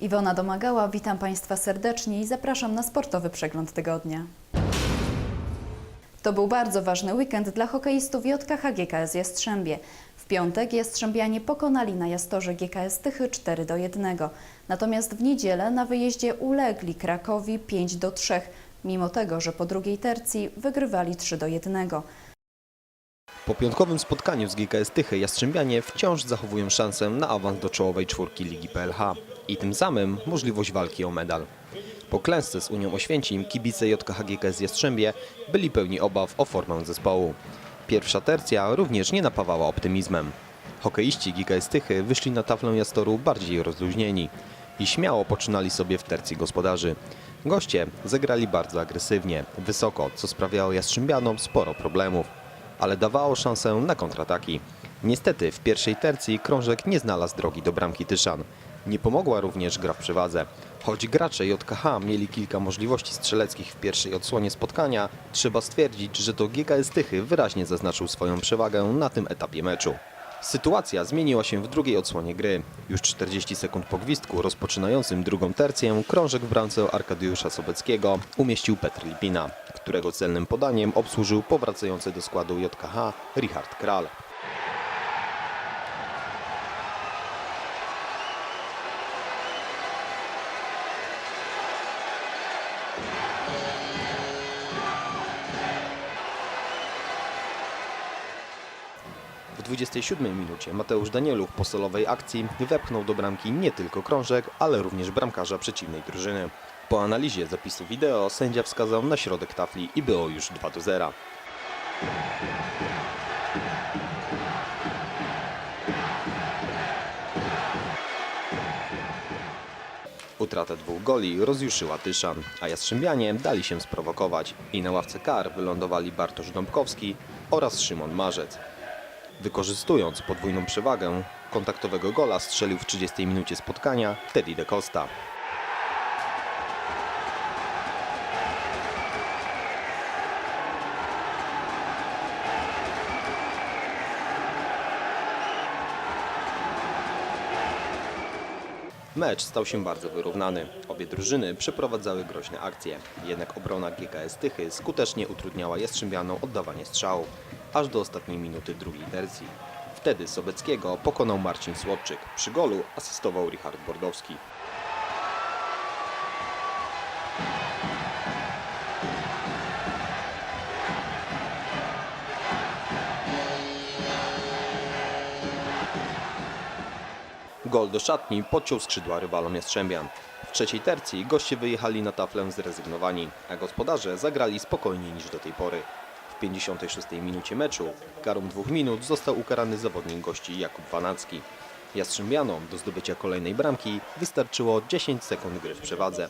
Iwona Domagała, witam Państwa serdecznie i zapraszam na sportowy przegląd tygodnia. To był bardzo ważny weekend dla hokeistów JKH GKS Jastrzębie. W piątek Jastrzębianie pokonali na Jastorze GKS Tychy 4 do 1. Natomiast w niedzielę na wyjeździe ulegli Krakowi 5 do 3, mimo tego, że po drugiej tercji wygrywali 3 do 1. Po piątkowym spotkaniu z GKS Tychy Jastrzębianie wciąż zachowują szansę na awans do czołowej czwórki Ligi PLH i tym samym możliwość walki o medal. Po klęsce z Unią Oświęcim kibice JKH GKS Jastrzębie byli pełni obaw o formę zespołu. Pierwsza tercja również nie napawała optymizmem. Hokeiści GKS Tychy wyszli na taflę Jastoru bardziej rozluźnieni i śmiało poczynali sobie w tercji gospodarzy. Goście zagrali bardzo agresywnie, wysoko, co sprawiało Jastrzębianom sporo problemów ale dawało szansę na kontrataki. Niestety w pierwszej tercji krążek nie znalazł drogi do bramki Tyszan. Nie pomogła również gra w przewadze. Choć gracze JKH mieli kilka możliwości strzeleckich w pierwszej odsłonie spotkania, trzeba stwierdzić, że to GKS Tychy wyraźnie zaznaczył swoją przewagę na tym etapie meczu. Sytuacja zmieniła się w drugiej odsłonie gry. Już 40 sekund po gwizdku rozpoczynającym drugą tercję krążek w bramce Arkadiusza Sobeckiego umieścił Petr Lipina, którego celnym podaniem obsłużył powracający do składu JKH Richard Kral. 27 minucie Mateusz Danielów po solowej akcji wepchnął do bramki nie tylko krążek, ale również bramkarza przeciwnej drużyny. Po analizie zapisu wideo sędzia wskazał na środek tafli i było już 2 do 0. Utrata dwóch goli rozjuszyła Tyszan, a Jastrzębianie dali się sprowokować i na ławce kar wylądowali Bartosz Dąbkowski oraz Szymon Marzec. Wykorzystując podwójną przewagę, kontaktowego gola strzelił w 30 minucie spotkania Teddy de Costa. Mecz stał się bardzo wyrównany. Obie drużyny przeprowadzały groźne akcje. Jednak obrona GKS Tychy skutecznie utrudniała Jastrzębianom oddawanie strzału, aż do ostatniej minuty drugiej tercji. Wtedy Sobeckiego pokonał Marcin Słodczyk. Przy golu asystował Richard Bordowski. Gol do szatni podciął skrzydła rywalom Jastrzębian. W trzeciej tercji goście wyjechali na taflę zrezygnowani, a gospodarze zagrali spokojniej niż do tej pory. W 56 minucie meczu karą dwóch minut został ukarany zawodnik gości Jakub Wanacki. Jastrzębianom do zdobycia kolejnej bramki wystarczyło 10 sekund gry w przewadze.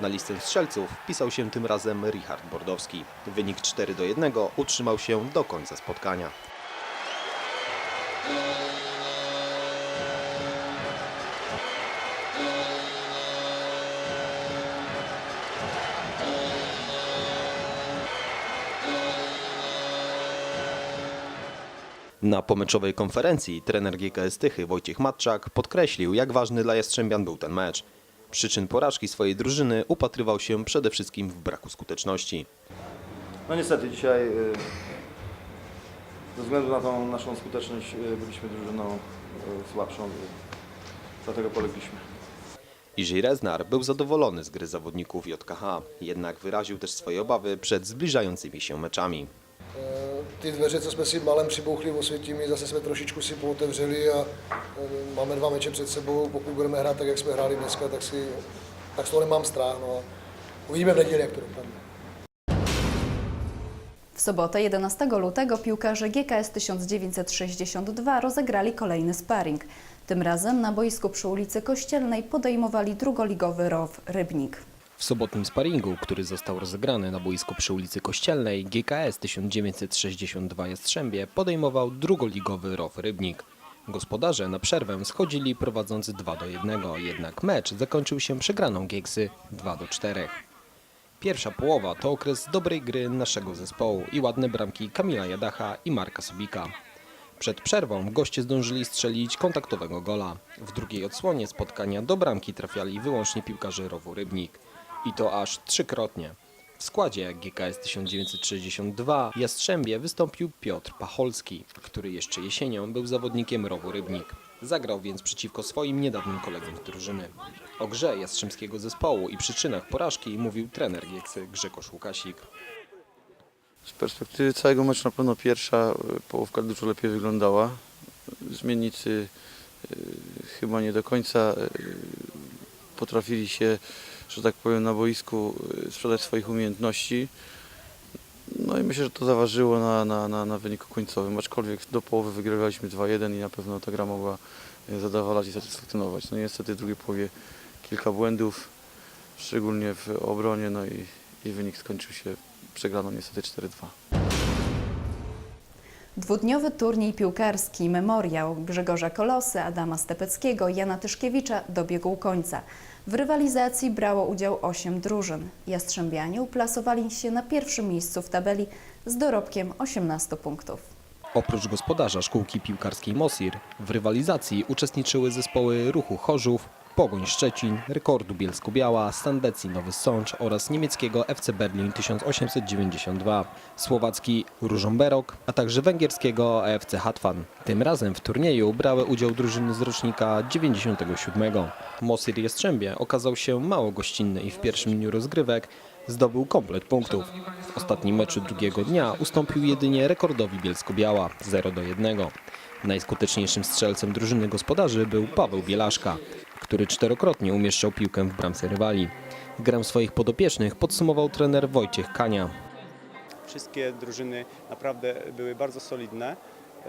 Na listę strzelców wpisał się tym razem Richard Bordowski. Wynik 4 do 1 utrzymał się do końca spotkania. Na pomeczowej konferencji trener GKS Tychy Wojciech Matczak podkreślił, jak ważny dla Jastrzębian był ten mecz. Przyczyn porażki swojej drużyny upatrywał się przede wszystkim w braku skuteczności. No niestety dzisiaj y, ze względu na tą naszą skuteczność y, byliśmy drużyną y, słabszą dlatego polegliśmy. Iżej Reznar był zadowolony z gry zawodników JKH, jednak wyraził też swoje obawy przed zbliżającymi się meczami. Eh, Ty dveře, co jsme si malem přibouchli Osvětimi, zase jsme trošičku si pootevřeli a eh, máme dva meče před sebou. Pokud budeme hrát tak, jak jsme hráli dneska, tak, si, tak z toho nemám strach. No. Uvidíme v neděli, jak to dopadne. W sobotę 11 lutego piłkarze GKS 1962 rozegrali kolejny sparring. Tym razem na boisku przy ulicy Kościelnej podejmowali drugoligowy ROW Rybnik. W sobotnim sparingu, który został rozegrany na boisku przy ulicy Kościelnej, GKS 1962 Jastrzębie podejmował drugoligowy ROW Rybnik. Gospodarze na przerwę schodzili prowadząc 2 do 1, jednak mecz zakończył się przegraną Gieksy 2 do 4. Pierwsza połowa to okres dobrej gry naszego zespołu i ładne bramki Kamila Jadacha i Marka Sobika. Przed przerwą goście zdążyli strzelić kontaktowego gola. W drugiej odsłonie spotkania do bramki trafiali wyłącznie piłkarze Rowu Rybnik. I to aż trzykrotnie. W składzie GKS 1962 Jastrzębie wystąpił Piotr Pacholski, który jeszcze jesienią był zawodnikiem Rowu Rybnik. Zagrał więc przeciwko swoim niedawnym kolegom z drużyny. O grze jastrzębskiego zespołu i przyczynach porażki mówił trener Gieksy Grzegorz Łukasik. Z perspektywy całego meczu na pewno pierwsza e, połówka dużo lepiej wyglądała. Zmiennicy e, chyba nie do końca e, potrafili się, że tak powiem, na boisku e, sprzedać swoich umiejętności. No i myślę, że to zaważyło na, na, na, na wyniku końcowym, aczkolwiek do połowy wygrywaliśmy 2-1 i na pewno ta gra mogła e, zadowalać i satysfakcjonować. No niestety w drugiej połowie kilka błędów, szczególnie w obronie, no i, i wynik skończył się przegraną niestety 4-2. Dwudniowy turniej piłkarski Memoriał Grzegorza Kolosy, Adama Stepeckiego i Jana Tyszkiewicza dobiegł końca. W rywalizacji brało udział 8 drużyn. Jastrzębianie uplasowali się na pierwszym miejscu w tabeli z dorobkiem 18 punktów. Oprócz gospodarza szkółki piłkarskiej Mosir, w rywalizacji uczestniczyły zespoły Ruchu Chorzów, Pogoń Szczecin, Rekordu Bielsko-Biała, Sandecji Nowy Sącz oraz niemieckiego FC Berlin 1892, słowacki Różomberok, a także węgierskiego EFC Hatwan. Tym razem w turnieju brały udział drużyny z rocznika 97. Mosir Jastrzębie okazał się mało gościnny i w pierwszym dniu rozgrywek zdobył komplet punktów. W ostatnim meczu drugiego dnia ustąpił jedynie rekordowi Bielsko-Biała 0 do 1. Najskuteczniejszym strzelcem drużyny gospodarzy był Paweł Bielaszka, który czterokrotnie umieszczał piłkę w bramce rywali. Grę swoich podopiecznych podsumował trener Wojciech Kania. Wszystkie drużyny naprawdę były bardzo solidne. E,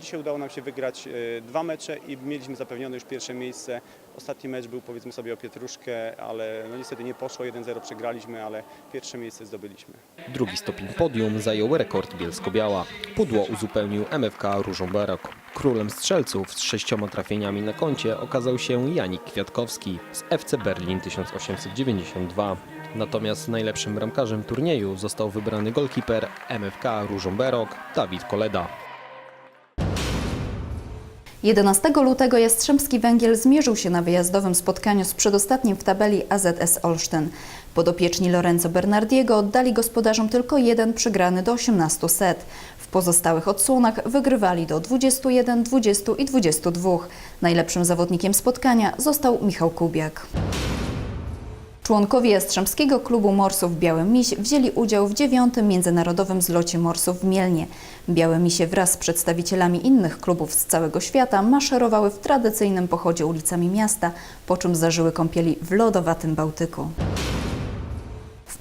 Dzisiaj udało nam się wygrać e, dwa mecze i mieliśmy zapewnione już pierwsze miejsce. Ostatni mecz był powiedzmy sobie o pietruszkę, ale no niestety nie poszło, 1-0 przegraliśmy, ale pierwsze miejsce zdobyliśmy. Drugi stopień podium zajął rekord Bielsko-Biała. Pudło uzupełnił MFK Różomberok. Królem strzelców z sześcioma trafieniami na koncie okazał się Janik Kwiatkowski z FC Berlin 1892. Natomiast najlepszym bramkarzem turnieju został wybrany golkiper MFK Różomberok Dawid Koleda. 11 lutego Jastrzębski Węgiel zmierzył się na wyjazdowym spotkaniu z przedostatnim w tabeli AZS Olsztyn. Podopieczni Lorenzo Bernardiego oddali gospodarzom tylko jeden przegrany do 18 set. Pozostałych odsłonach wygrywali do 21, 20 i 22. Najlepszym zawodnikiem spotkania został Michał Kubiak. Członkowie Jastrzębskiego Klubu Morsów Białe Miś wzięli udział w dziewiątym Międzynarodowym Zlocie Morsów w Mielnie. Białe Misie wraz z przedstawicielami innych klubów z całego świata maszerowały w tradycyjnym pochodzie ulicami miasta, po czym zażyły kąpieli w lodowatym Bałtyku.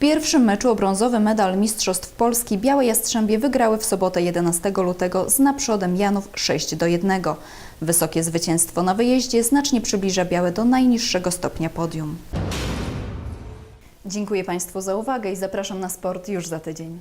Pierwszym meczu o brązowy medal Mistrzostw Polski Białe Jastrzębie wygrały w sobotę 11 lutego z naprzodem Janów 6 do 1. Wysokie zwycięstwo na wyjeździe znacznie przybliża Białe do najniższego stopnia podium. Dziękuję Państwu za uwagę i zapraszam na sport już za tydzień.